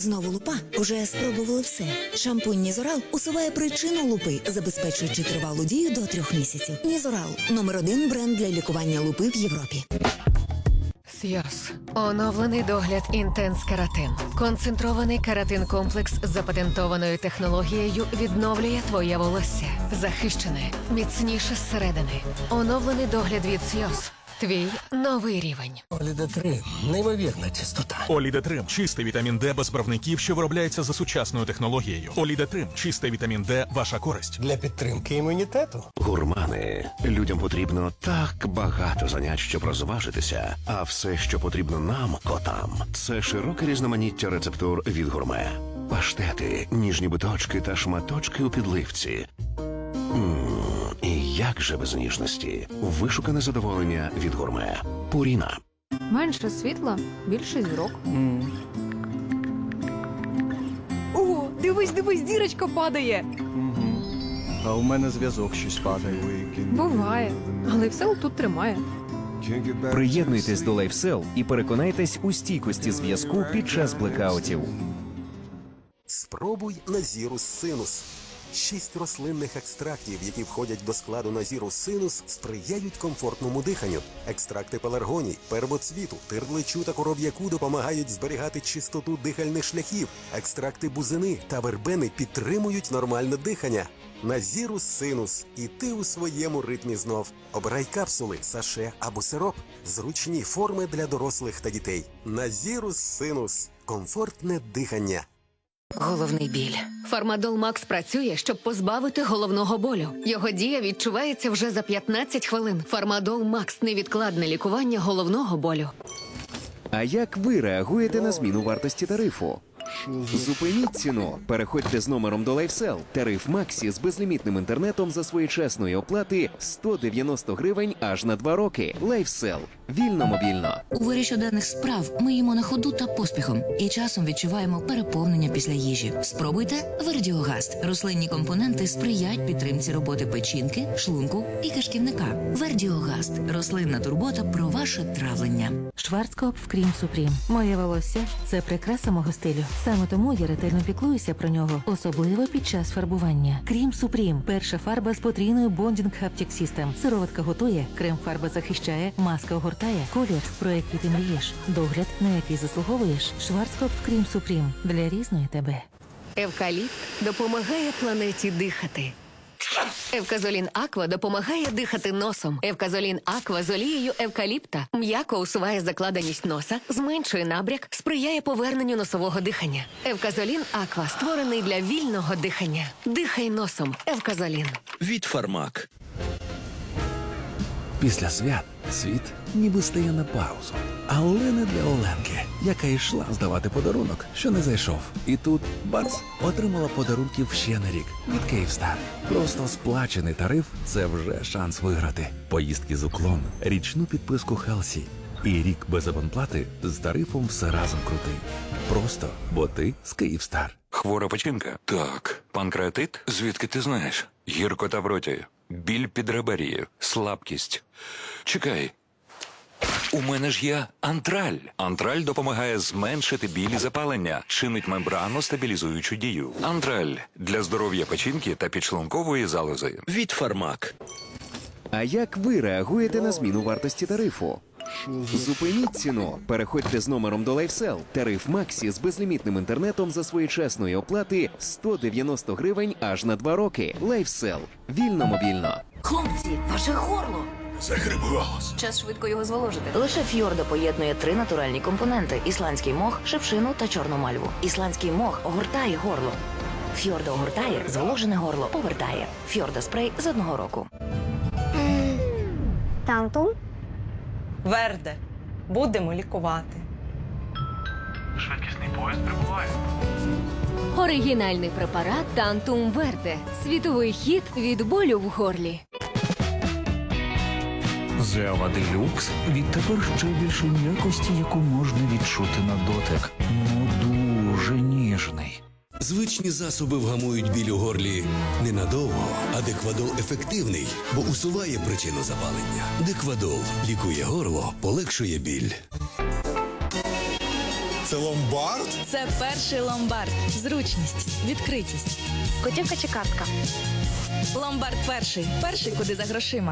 Знову лупа. Уже спробували все. Шампунь Нізорал усуває причину лупи, забезпечуючи тривалу дію до трьох місяців. Нізорал номер один бренд для лікування лупи в Європі. Сйоз. Оновлений догляд інтенс каратин. Концентрований каратин комплекс з запатентованою технологією відновлює твоє волосся. Захищене, міцніше зсередини. Оновлений догляд від Сйоз. Твій новий рівень. Оліда 3 неймовірна чистота. Олідетрим чистий вітамін Д без правників, що виробляється за сучасною технологією. Олідетрим чистий вітамін Д, ваша користь. Для підтримки імунітету. Гурмани. Людям потрібно так багато занять, щоб розважитися. А все, що потрібно нам, котам, це широке різноманіття рецептур від гурме. Паштети, ніжні биточки та шматочки у підливці. Мм, і як же без ніжності? Вишукане задоволення від гурме. Пуріна. Менше світла, більше зірок. О, дивись, дивись, зірочка падає. А у мене зв'язок щось падає. Буває, але все тут тримає. Приєднуйтесь до LifeSell і переконайтесь у стійкості зв'язку під час блекаутів. Спробуй Назірус Синус. Шість рослинних екстрактів, які входять до складу Назірус Синус, сприяють комфортному диханню. Екстракти пеларгоній, первоцвіту, тирдличу та коров'яку допомагають зберігати чистоту дихальних шляхів. Екстракти бузини та вербени підтримують нормальне дихання. Назірус Синус. І ти у своєму ритмі знов. Обирай капсули, саше або сироп. Зручні форми для дорослих та дітей. Назірус Синус. Комфортне дихання. Головний біль. Фармадол Макс працює, щоб позбавити головного болю. Його дія відчувається вже за 15 хвилин. Фармадол Макс невідкладне лікування головного болю. А як ви реагуєте на зміну вартості тарифу? Зупиніть ціну. Переходьте з номером до LifeSell. Тариф Максі з безлімітним інтернетом за своєчасної оплати 190 гривень аж на 2 роки. LifeSell. Вільно мобільно. У вирі щоденних справ ми їмо на ходу та поспіхом і часом відчуваємо переповнення після їжі. Спробуйте Вердіогаст. Рослинні компоненти сприяють підтримці роботи печінки, шлунку і кишківника. Вердіогаст рослинна турбота про ваше травлення. Шварцкоп в Крім Супрім. Моє волосся це прикраса мого стилю. Саме тому я ретельно піклуюся про нього, особливо під час фарбування. Крім Супрім перша фарба з потрійною Bonding Haptic System. Сироватка готує, крем-фарба захищає, маска огортає, колір, про який ти мрієш, догляд, на який заслуговуєш. Шварцкоп Крім Супрім для різної тебе. Евкаліпт допомагає планеті дихати. Евказолін Аква допомагає дихати носом. Евказолін Аква з олією евкаліпта м'яко усуває закладеність носа, зменшує набряк, сприяє поверненню носового дихання. Евказолін Аква створений для вільного дихання. Дихай носом. Евказолін. від Фармак. Після свят світ ніби стає на паузу. Але не для Оленки, яка йшла здавати подарунок, що не зайшов. І тут бац, отримала подарунків ще на рік від Київстар. Просто сплачений тариф це вже шанс виграти. Поїздки з уклон, річну підписку Хелсі. І рік без абонплати з тарифом все разом крутий. Просто бо ти з Київстар. Хвора печінка? Так. Панкреатит? Звідки ти знаєш? Гіркота в роті, біль під реберією, слабкість. Чекай. У мене ж є антраль. Антраль допомагає зменшити біль і запалення, чинить мембрану стабілізуючу дію. Антраль для здоров'я печінки та підшлункової залози. Від Фармак. А як ви реагуєте на зміну вартості тарифу? Зупиніть ціну. Переходьте з номером до LifeSell. Тариф Максі з безлімітним інтернетом за своєчасної оплати 190 гривень аж на 2 роки. LifeSell. Вільно мобільно. Хлопці, ваше горло. Голос. Час швидко його зволожити. Лише фьордо поєднує три натуральні компоненти: ісландський мох, шипшину та чорну мальву. Ісландський мох огортає горло. Фьордо огортає, зволожене горло повертає. Фьордо спрей з одного року. Тантум? Верде. Будемо лікувати. Швидкісний поїзд прибуває. Оригінальний препарат Тантум Верде. Світовий хід від болю в горлі. Зева Делюкс відтепер ще більше м'якості, яку можна відчути на дотик. Ну дуже ніжний. Звичні засоби вгамують біль у горлі ненадовго, а Деквадол ефективний, бо усуває причину запалення. Деквадол лікує горло, полегшує біль. Це ломбард? Це перший ломбард. Зручність, відкритість. Готівка чи картка? Ломбард перший. Перший, куди за грошима.